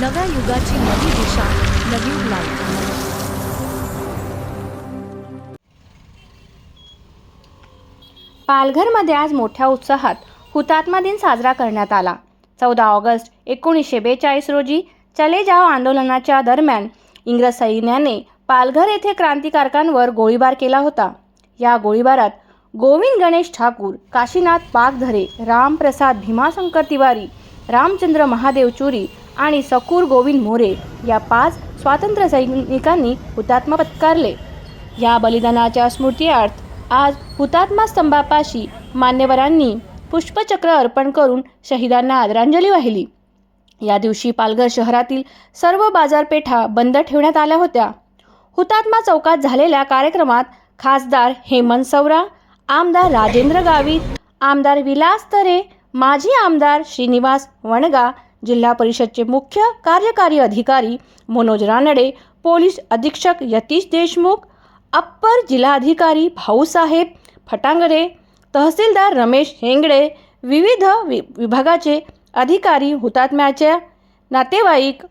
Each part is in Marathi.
नव्या युगाची नवी दिशा नवी लाईफ पालघरमध्ये आज मोठ्या उत्साहात हुतात्मा दिन साजरा करण्यात आला. चौदा ऑगस्ट एकोणीसशे बेचाळीस रोजी चले जाव आंदोलनाच्या दरम्यान इंग्रज सैन्याने पालघर येथे क्रांतिकारकांवर गोळीबार केला होता. या गोळीबारात गोविंद गणेश ठाकूर काशीनाथ पागधरे रामप्रसाद भीमाशंकर तिवारी रामचंद्र महादेव चुरी आणि सकूर गोविंद मोरे या पाच स्वातंत्र्य सैनिकांनी हुतात्मा पत्कारले. या बलिदानाच्या स्मृतीर्थ आज हुतात्मा स्तंभापाशी मान्यवरांनी पुष्पचक्र अर्पण करून शहीदांना आदरांजली वाहिली. या दिवशी पालघर शहरातील सर्व बाजारपेठा बंद ठेवण्यात आल्या होत्या. हुतात्मा चौकात झालेल्या कार्यक्रमात खासदार हेमंत सवरा आमदार राजेंद्र गावित आमदार विलास तरे माजी आमदार श्रीनिवास वणगा जिल्हा परिषदचे मुख्य कार्यकारी अधिकारी मनोज रानडे पोलीस अधीक्षक यतीश देशमुख अप्पर जिल्हाधिकारी भाऊसाहेब फटांगरे तहसीलदार रमेश हेंगडे विविध वि विभागाचे अधिकारी हुतात्म्याच्या नातेवाईक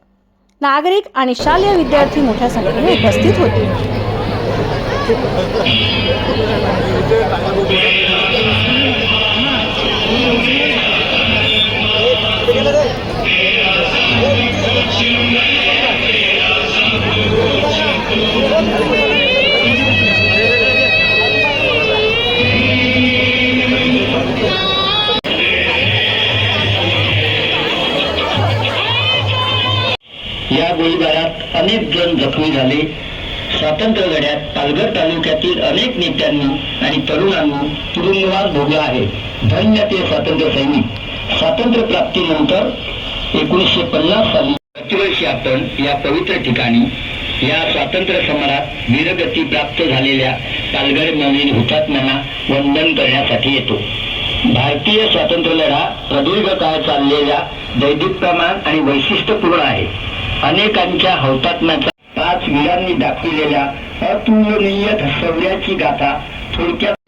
नागरिक आणि शालेय विद्यार्थी मोठ्या संख्येने उपस्थित होते. या गोळीबारात अनेक जण जखमी झाले. स्वातंत्र्य लढ्यात पालघर तालुक्यातील अनेक नेत्यांनी आणि तरुणांनी तुरुंगवास भोगला आहे. धन्य ते स्वातंत्र्य सैनिक. स्वातंत्र्य प्राप्तीनंतर एकोणीसशे पन्नास साली प्रतिवर्षी आपण या पवित्र ठिकाणी या स्वातंत्र्य समरात वीरगती प्राप्त झालेल्या पालघर मधील हुतात्म्यांना वंदन करण्यासाठी येतो. भारतीय स्वातंत्र्य लढा प्रदीर्घ काळ चाललेल्या दैदिक प्रमाण आणि वैशिष्ट्यपूर्ण आहे. अनेकांच्या हौतात्म्याचा पाच वीरांनी दाखविलेल्या अतुलनीय धसवल्याची गाथा थोडक्यात